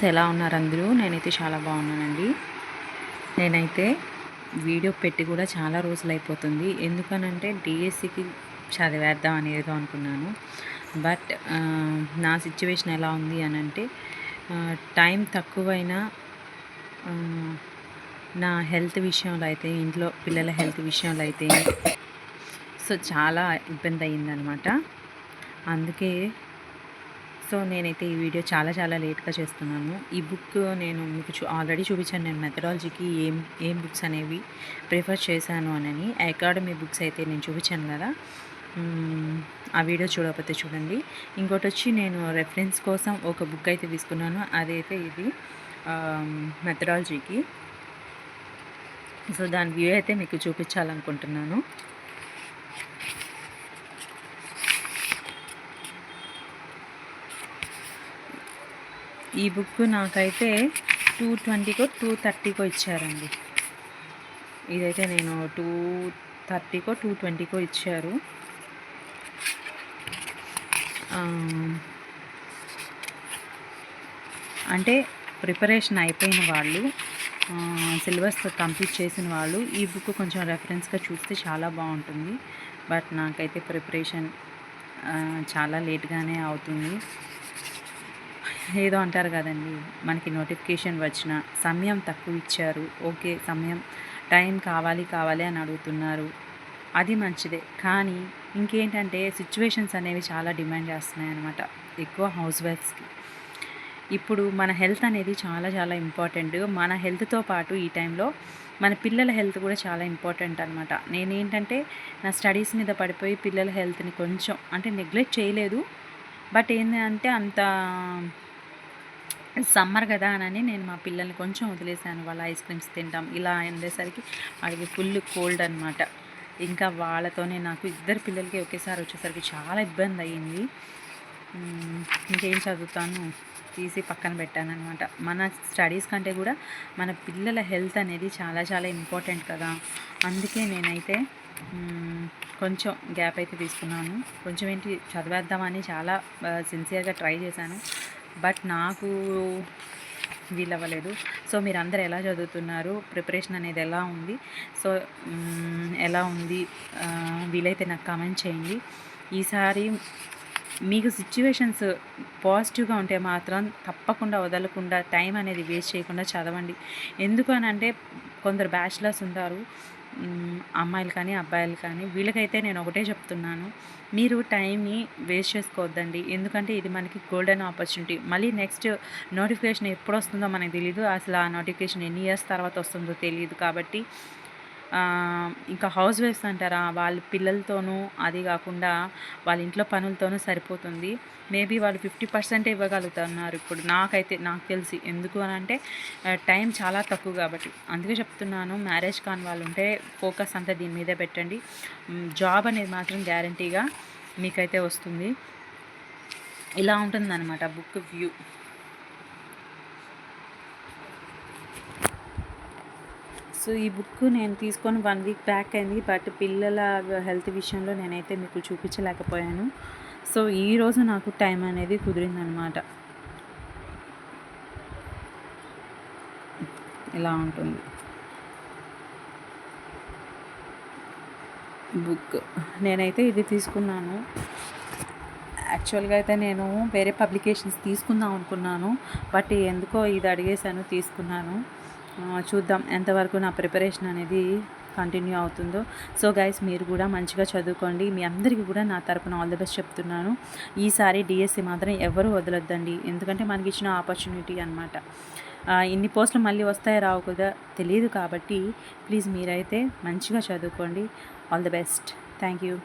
Friends ఎలా ఉన్నారు అందరూ? నేనైతే చాలా బాగున్నానండి. నేనైతే వీడియో పెట్టి కూడా చాలా రోజులు అయిపోతుంది. ఎందుకనంటే డిఎస్సికి చదివేద్దాం అనేది అనుకున్నాను. బట్ నా సిచ్యువేషన్ ఎలా ఉంది అని అంటే టైం తక్కువైనా నా హెల్త్ విషయంలో అయితే ఇంట్లో పిల్లల హెల్త్ విషయంలో అయితే సో చాలా ఇబ్బంది అయ్యిందనమాట. అందుకే సో నేనైతే ఈ వీడియో చాలా చాలా లేట్గా చేస్తున్నాను. ఈ బుక్ నేను మీకు చూ ఆల్రెడీ చూపించాను. నేను మెథడాలజీకి ఏం ఏం బుక్స్ అనేవి ప్రిఫర్ చేశాను అని అకాడమీ బుక్స్ అయితే నేను చూపించాను కదా. ఆ వీడియో చూడకపోతే చూడండి. ఇంకోటి వచ్చి నేను రెఫరెన్స్ కోసం ఒక బుక్ అయితే తీసుకున్నాను. అదైతే ఇది మెథడాలజీకి సో దాని వ్యూ అయితే మీకు చూపించాలనుకుంటున్నాను. ఈ బుక్ నాకైతే టూ ట్వంటీకో టూ థర్టీకో ఇచ్చారండి. ఇదైతే నేను టూ థర్టీకో టూ ట్వంటీకో ఇచ్చారు. అంటే ప్రిపరేషన్ అయిపోయిన వాళ్ళు సిలబస్ కంప్లీట్ చేసిన వాళ్ళు ఈ బుక్ కొంచెం రెఫరెన్స్గా చూస్తే చాలా బాగుంటుంది. బట్ నాకైతే ప్రిపరేషన్ చాలా లేట్గానే అవుతుంది. ఏదో అంటారు కదండి. మనకి నోటిఫికేషన్ వచ్చిన సమయం తక్కువ ఇచ్చారు. ఓకే సమయం టైం కావాలి కావాలి అని అడుగుతున్నారు. అది మంచిదే. కానీ ఇంకేంటంటే సిచ్యువేషన్స్ అనేవి చాలా డిమాండ్ చేస్తున్నాయి అనమాట ఎక్కువ హౌస్ వైఫ్స్కి. ఇప్పుడు మన హెల్త్ అనేది చాలా చాలా ఇంపార్టెంట్. మన హెల్త్తో పాటు ఈ టైంలో మన పిల్లల హెల్త్ కూడా చాలా ఇంపార్టెంట్ అనమాట నేనేంటంటే నా స్టడీస్ మీద పడిపోయి పిల్లల హెల్త్ని కొంచెం అంటే నెగ్లెక్ట్ చేయలేదు. బట్ ఏంటంటే అంత సమ్మర్ కదా అని నేను మా పిల్లల్ని కొంచెం వదిలేసాను. వాళ్ళ ఐస్ క్రీమ్స్ తింటాం. ఇలా ఉండేసరికి వాళ్ళకి ఫుల్ కోల్డ్ అనమాట ఇంకా వాళ్ళతోనే నాకు ఇద్దరు పిల్లలకి ఒకేసారి వచ్చేసరికి చాలా ఇబ్బంది అయ్యింది. ఇంకేం చదువుతాను? తీసి పక్కన పెట్టాను అనమాట మన స్టడీస్ కంటే కూడా మన పిల్లల హెల్త్ అనేది చాలా చాలా ఇంపార్టెంట్ కదా. అందుకే నేనైతే కొంచెం గ్యాప్ అయితే తీసుకున్నాను. కొంచెం ఏంటి చదివేద్దామని చాలా సిన్సియర్గా ట్రై చేశాను. బట్ నాకు వీలవ్వలేదు. సో మీరు అందరు ఎలా చదువుతున్నారు? ప్రిపరేషన్ అనేది ఎలా ఉంది? సో ఎలా ఉంది? వీలైతే నాకు కామెంట్ చేయండి. ఈసారి మీకు సిచ్యువేషన్స్ పాజిటివ్గా ఉంటే మాత్రం తప్పకుండా వదలకుండా టైం అనేది వేస్ట్ చేయకుండా చదవండి. ఎందుకు అని అంటే కొందరు బ్యాచిలర్స్ ఉంటారు. అమ్మాయిలు కానీ అబ్బాయిలు కానీ వీళ్ళకైతే నేను ఒకటే చెప్తున్నాను. మీరు టైంని వేస్ట్ చేసుకోవద్దండి. ఎందుకంటే ఇది మనకి గోల్డెన్ ఆపర్చునిటీ మళ్ళీ నెక్స్ట్ నోటిఫికేషన్ ఎప్పుడు వస్తుందో మనకు తెలియదు అసలు ఆ నోటిఫికేషన్ ఎన్ని ఇయర్స్ తర్వాత వస్తుందో తెలియదు కాబట్టి ఇంకా హౌస్ వైఫ్స్ అంటారా? వాళ్ళ పిల్లలతోనూ అది కాకుండా వాళ్ళ ఇంట్లో పనులతోనూ సరిపోతుంది. మేబీ వాళ్ళు ఫిఫ్టీ పర్సెంట్ ఇవ్వగలుగుతున్నారు. ఇప్పుడు నాకైతే నాకు తెలిసి ఎందుకు అని అంటే టైం చాలా తక్కువ కాబట్టి. అందుకే చెప్తున్నాను మ్యారేజ్ కాని వాళ్ళు ఉంటే ఫోకస్ అంతా దీని మీదే పెట్టండి. జాబ్ అనేది మాత్రం గ్యారంటీగా మీకైతే వస్తుంది. ఇలా ఉంటుందన్నమాట బుక్ వ్యూ. సో ఈ బుక్ నేను తీసుకొని వన్ వీక్ బ్యాక్ అయింది. బట్ పిల్లల హెల్త్ విషయంలో నేనైతే మీకు చూపించలేకపోయాను. సో ఈరోజు నాకు టైం అనేది కుదిరిందనమాట ఇలా ఉంటుంది. బుక్. నేనైతే ఇది తీసుకున్నాను. యాక్చువల్గా అయితే నేను వేరే పబ్లికేషన్స్ తీసుకుందాం అనుకున్నాను. బట్ ఎందుకో ఇది అడిగేశాను తీసుకున్నాను. చూద్దాం ఎంతవరకు నా ప్రిపరేషన్ అనేది కంటిన్యూ అవుతుందో. సో గైస్ మీరు కూడా మంచిగా చదువుకోండి. మీ అందరికీ కూడా నా తరపున ఆల్ ది బెస్ట్ చెప్తున్నాను. ఈసారి డిఎస్సి మాత్రం ఎవరు వదలొద్దండి. ఎందుకంటే మనకి ఇచ్చిన ఆపర్చునిటీ అనమాట ఇన్ని పోస్టులు మళ్ళీ వస్తాయో రావు కదా తెలియదు కాబట్టి ప్లీజ్ మీరైతే మంచిగా చదువుకోండి. All the best. Thank you.